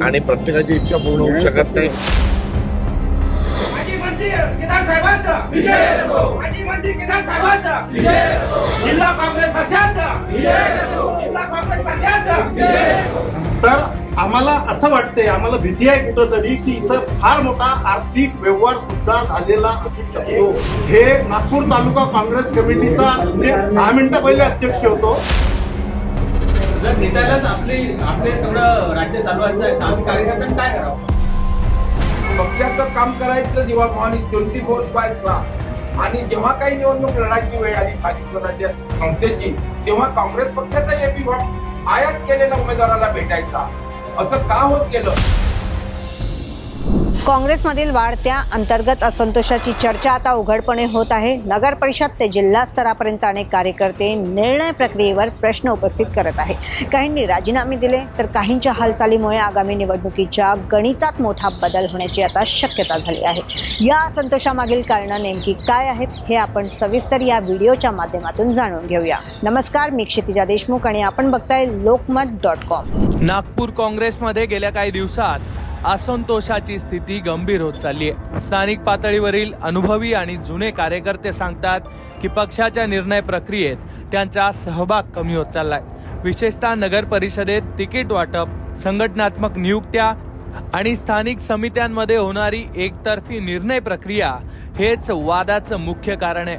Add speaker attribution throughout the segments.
Speaker 1: आणि प्रत्येकाची इच्छा पूर्ण होऊ शकत नाही.
Speaker 2: माजी मंत्री केदार साहेबांचा. माजी मंत्री केदार साहेबांचा. जिल्हा काँग्रेस पक्षाचा. जिल्हा काँग्रेस पक्षाचा.
Speaker 3: तर आम्हाला असं वाटतंय आम्हाला भीती आहे कुठंतरी की इथं फार मोठा आर्थिक व्यवहार सुद्धा झालेला असू शकतो. हे नागपूर तालुका काँग्रेस कमिटीचा दहा मिनिटं पहिले अध्यक्ष होतो.
Speaker 4: जर नेत्यालाच आपले आपले सगळं राज्य चालवायचं आहे तर आम्ही कार्यकर्त्यांनी काय करावं?
Speaker 5: पक्षाचं काम करायचं जेव्हा भावानी ट्वेंटी फोर बाय सहा. आणि जेव्हा काही निवडणूक लढायची वेळ आली स्थानिक स्वराज्य संस्थेची तेव्हा काँग्रेस पक्षाचा एपी आयात केलेल्या उमेदवाराला भेटायचा. असं का होत गेलं?
Speaker 6: काँग्रेसमधील वाढत्या अंतर्गत असंतोषाची चर्चा आता उघडपणे होत आहे. नगर परिषद ते जिल्हा स्तरापर्यंत अनेक कार्यकर्ते निर्णय प्रक्रियेवर प्रश्न उपस्थित करत आहे काहींनी राजीनामे दिले तर काहींच्या हालचालीमुळे आगामी निवडणुकीच्या गणितात मोठा बदल होण्याची आता शक्यता झाली आहे. या असंतोषामागील कारणं नेमकी काय आहेत हे आपण सविस्तर या व्हिडिओच्या माध्यमातून जाणून घेऊया. नमस्कार मी क्षितिजा देशमुख आणि आपण बघताय लोकमत डॉट कॉम.
Speaker 7: नागपूर काँग्रेसमध्ये गेल्या काही दिवसात असंतोषाची स्थिती गंभीर होत चालली आहे. स्थानिक पातळीवरील अनुभवी आणि जुने कार्यकर्ते सांगतात की पक्षाच्या निर्णय प्रक्रियेत त्यांचा सहभाग कमी होत चाललाय. विशेषतः नगर परिषदेत तिकीट वाटप संघटनात्मक नियुक्त्या आणि स्थानिक समित्यांमध्ये होणारी एकतर्फी निर्णय प्रक्रिया हेच वादाचं मुख्य कारण आहे.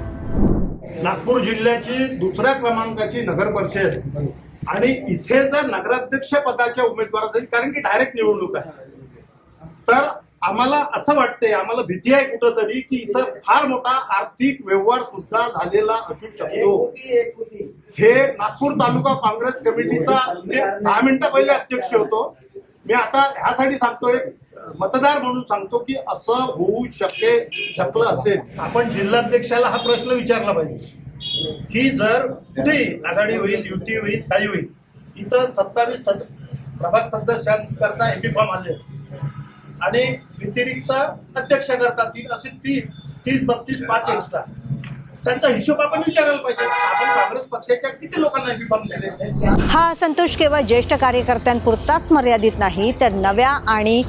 Speaker 3: नागपूर जिल्ह्याची दुसऱ्या क्रमांकाची नगर परिषद. आणि इथे जर नगराध्यक्ष पदाच्या उमेदवारासाठी कारण की डायरेक्ट निवडणूक आहे. तर आम्हाला असं वाटतंय आम्हाला भीती आहे कुठंतरी की इथं फार मोठा आर्थिक व्यवहार सुद्धा झालेला असू शकतो. हे नागपूर तालुका काँग्रेस कमिटीचा दहा मिनिटं पहिले अध्यक्ष होतो. मी आता ह्यासाठी सांगतोय मतदार म्हणून सांगतो की असं होऊ शकते शकलं असेल. आपण जिल्हाध्यक्षाला हा प्रश्न विचारला पाहिजे. की जर कुठेही आघाडी होईल युती होईल काही होईल इथं सत्तावीस सद प्रभाग सदस्यांकरता एमपी फॉर्म आले. आणि व्यतिरिक्त अध्यक्ष करतात. तीन असे तीन तीस बत्तीस पाच एक्स्ट्रा त्यांचा हिशोब आपण विचारायला पाहिजे. आपण काँग्रेस पक्षाच्या किती लोकांना
Speaker 6: हा असंतोष केवळ ज्येष्ठ कार्यकर्त्यांपुरताच मर्यादित नाही तर नव्या आणि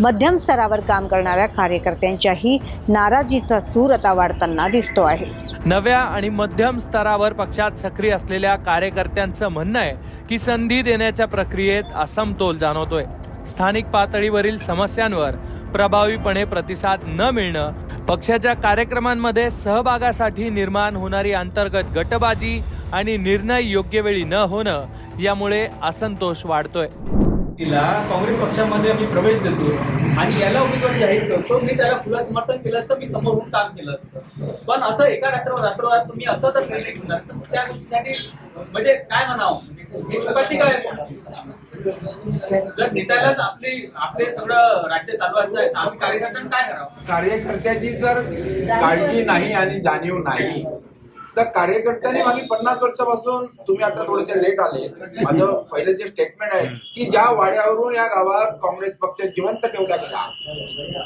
Speaker 6: मध्यम स्तरावर काम करणाऱ्या कार्यकर्त्यांच्याही नाराजीचा सूर आता वाढताना दिसतो आहे.
Speaker 7: नव्या आणि मध्यम स्तरावर पक्षात सक्रिय असलेल्या कार्यकर्त्यांचं म्हणणं आहे की संधी देण्याच्या प्रक्रियेत असमतोल जाणवतोय. स्थानिक पातळीवरील समस्यांवर प्रभावीपणे प्रतिसाद न मिळणं पक्षाच्या कार्यक्रमांमध्ये सहभागासाठी निर्माण होणारी अंतर्गत गटबाजी आणि निर्णय योग्य वेळी न होणं यामुळे असंतोष वाढतोय.
Speaker 4: तिला काँग्रेस पक्षामध्ये आम्ही प्रवेश देतो आणि याला उमेदवारी जाहीर करतो. मी त्याला खुलं समर्थन केलं असतं मी समोर होऊन काम केलं असतं. पण असं एका रात्र रात्रोरात तुम्ही असं तर निर्णय घेणार त्या गोष्टीसाठी म्हणजे काय म्हणावं? हे चुकाची काय जर नेत्यालाच आपली आपले सगळं राज्य चालवायचं आहे तर आम्ही कार्यकर्त्यांनी काय करावं?
Speaker 5: कार्यकर्त्याची जर काळजी नाही आणि जाणीव नाही तर कार्यकर्त्यांनी मागे पन्नास वर्षापासून तुम्ही आता थोडेसे लेट आले. माझं पहिलं जे स्टेटमेंट आहे की ज्या वाड्यावरून या गावात काँग्रेस पक्ष जिवंत ठेवला गेला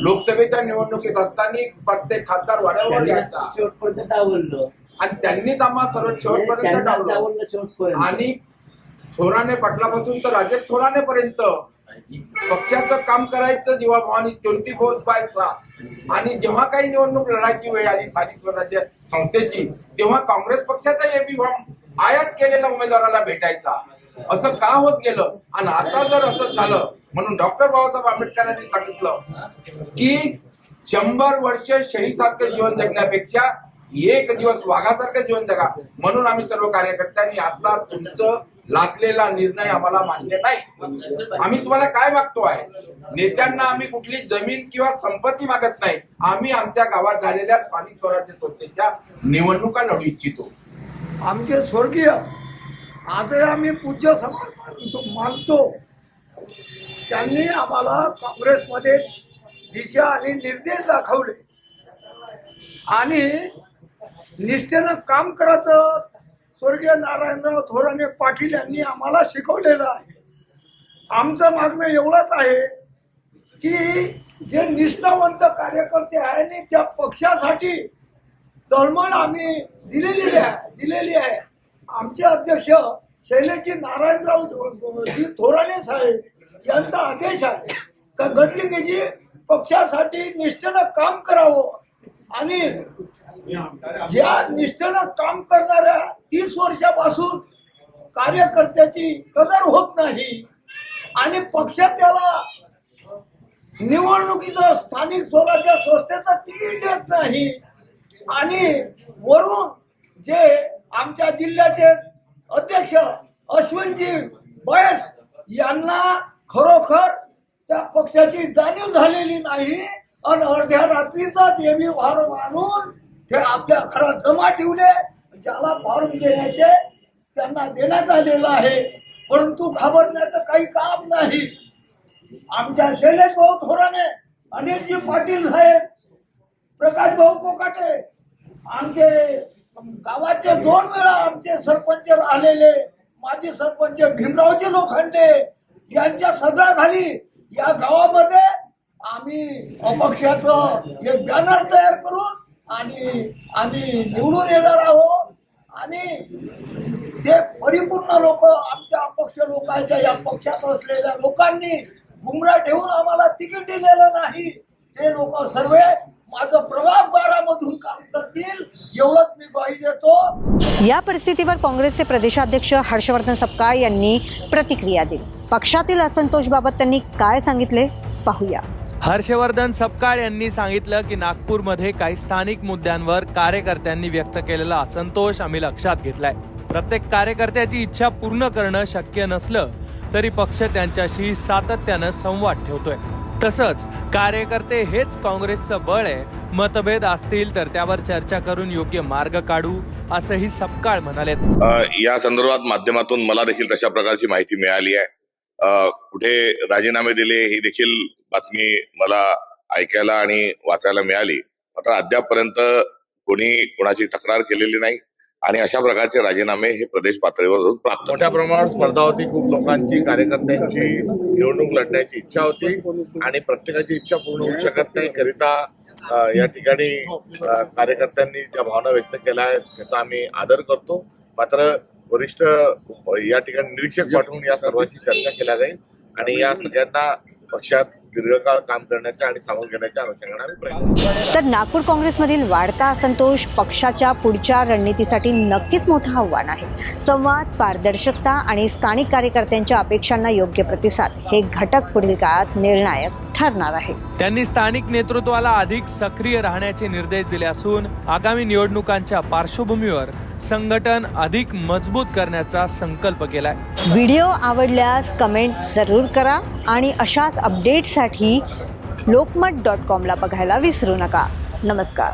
Speaker 5: लोकसभेच्या निवडणुकीत असताना प्रत्येक खासदार वाड्यावर यायचा.
Speaker 8: शेवटपर्यंत
Speaker 5: आणि त्यांनीच आम्हाला सर्व डावलं
Speaker 8: शेवटपर्यंत.
Speaker 5: आणि थोराने पाटलापासून तर राजेश थोराने पर्यंत पक्षाचं काम करायचं जेव्हा भवानी ट्वेंटी फोर बाय सहा आणि जेव्हा काही निवडणूक लढायची वेळ आली स्थानिक स्वराज्य संस्थेची तेव्हा काँग्रेस पक्षाचा एबी फॉर्म आयात केलेल्या उमेदवाराला भेटायचा. असं का होत गेलं? आणि आता जर असं झालं म्हणून डॉक्टर बाबासाहेब आंबेडकरांनी सांगितलं की शंभर वर्ष शहीसारखं जीवन जगण्यापेक्षा एक दिवस वाघासारखं जीवन जगा. म्हणून आम्ही सर्व कार्यकर्त्यांनी आता तुमचं लादलेला निर्णय आम्हाला मान्य नाही. आम्ही तुम्हाला काय मागतो आहे? नेत्यांना आम्ही कुठली जमीन किंवा संपत्ती मागत नाही. आम्ही आमच्या गावात झालेल्या स्थानिक स्वराज्य संस्थेच्या निवडणुका लढू इच्छितो.
Speaker 9: आमचे स्वर्गीय आजही आम्ही पूज्य समान मानतो मानतो. त्यांनी आम्हाला काँग्रेसमध्ये दिशा आणि निर्देश दाखवले. आणि निष्ठेनं काम करायचं स्वर्गीय नारायणराव थोराने पाटील यांनी आम्हाला शिकवलेलं आहे. आमचं मागणं एवढंच आहे की जे निष्ठावंत कार्यकर्ते आहे आणि त्या पक्षासाठी दळमळ आम्ही दिलेली आहे दिलेली आहे. आमचे अध्यक्ष शैलेजी नारायणराव जी थोराने साहेब यांचा आदेश आहे का गटलिंगेजी पक्षासाठी निष्ठेनं काम करावं आणि ज्या निष्ठेनं काम करणाऱ्या तीस वर्षापासून कार्यकर्त्याची कदर होत नाही आणि पक्ष त्याला निवडणुकीचं स्थानिक स्वराज्य संस्थेचं तिकीट देत नाही. आणि वरून जे आमच्या जिल्ह्याचे अध्यक्ष अश्विनजी बयस यांना खरोखर त्या पक्षाची जाणीव झालेली नाही आणि अर्ध्या रात्रीचाच एबी फॉर्म मानून ते आपल्या घरात जमा ठेवले. ज्याला फॉर्म देण्याचे त्यांना देण्यात आलेलं आहे. परंतु घाबरण्याचं काही काम नाही. आमच्या शैलेश भाऊ थोराने अनिलजी पाटील साहेब प्रकाश भाऊ कोकाटे आमचे गावाचे दोन वेळा आमचे सरपंच आलेले माजी सरपंच भीमरावजी लोखंडे यांच्या सदराखाली या गावामध्ये आम्ही अपक्षाचं एक बॅनर तयार करून आणि आम्ही निवडून येणार आहोत. आणि ते परिपूर्ण लोक आमच्या अपक्ष लोकांच्या या पक्षात असलेल्या लोकांनी गुमरा ठेवून आम्हाला तिकीट दिलेलं नाही. ते लोक सर्व माझं प्रभाग बारामधून काम करतील एवढंच मी ग्वाही देतो.
Speaker 6: या परिस्थितीवर काँग्रेसचे प्रदेशाध्यक्ष हर्षवर्धन सपकाळ यांनी प्रतिक्रिया दिली. पक्षातील असंतोषबाबत त्यांनी काय सांगितले? पाहूया.
Speaker 7: हर्षवर्धन सपकाळ यांनी सांगितलं की नागपूरमध्ये काही स्थानिक मुद्द्यांवर कार्यकर्त्यांनी व्यक्त केलेला असंतोष आम्ही लक्षात घेतलाय. प्रत्येक कार्यकर्त्याची इच्छा पूर्ण करणं शक्य नसलं तरी पक्ष त्यांच्याशी सातत्यानं संवाद ठेवतोय. तसंच कार्यकर्ते हेच काँग्रेसचं बळ आहे मतभेद असतील तर त्यावर चर्चा करून योग्य मार्ग काढू असंही सपकाळ
Speaker 1: म्हणाले या संदर्भात माध्यमातून मला देखील तशा प्रकारची माहिती मिळाली आहे. कुठे राजीनामे दिले ही देखील बातमी मला ऐकायला आणि वाचायला मिळाली. मात्र अद्यापपर्यंत कोणी कोणाची तक्रार केलेली नाही आणि अशा प्रकारचे राजीनामे हे प्रदेश पातळीवर प्राप्त मोठ्या प्रमाणावर स्पर्धा होती. खूप लोकांची कार्यकर्त्यांची निवडणूक लढण्याची इच्छा होती आणि प्रत्येकाची इच्छा पूर्ण होऊ शकत नाही. करिता या ठिकाणी कार्यकर्त्यांनी ज्या भावना व्यक्त केल्या आहेत त्याचा आम्ही आदर करतो. मात्र वरिष्ठ या ठिकाणी निरीक्षक पाठवून या सर्वांची चर्चा केल्या जाईल आणि या सगळ्यांना पक्षात दीर्घकाळ काम करण्याच्या आणि सामावून घेण्याच्या अनुषंगाने.
Speaker 6: तर नागपूर काँग्रेसमधील वाढता असंतोष पक्षाच्या पुढच्या रणनीतीसाठी नक्कीच मोठं आव्हान आहे संवाद पारदर्शकता आणि स्थानिक कार्यकर्त्यांच्या अपेक्षांना योग्य प्रतिसाद हे घटक पुढील काळात निर्णायक ठरणार आहे
Speaker 7: त्यांनी स्थानिक नेतृत्वाला अधिक सक्रिय राहण्याचे निर्देश दिले असून आगामी निवडणुकांच्या पार्श्वभूमीवर संघटन अधिक मजबूत करण्याचा संकल्प केलाय.
Speaker 6: व्हिडिओ आवडल्यास कमेंट जरूर करा आणि अशाच अपडेटसाठी लोकमत डॉट कॉमला बघायला विसरू नका. नमस्कार.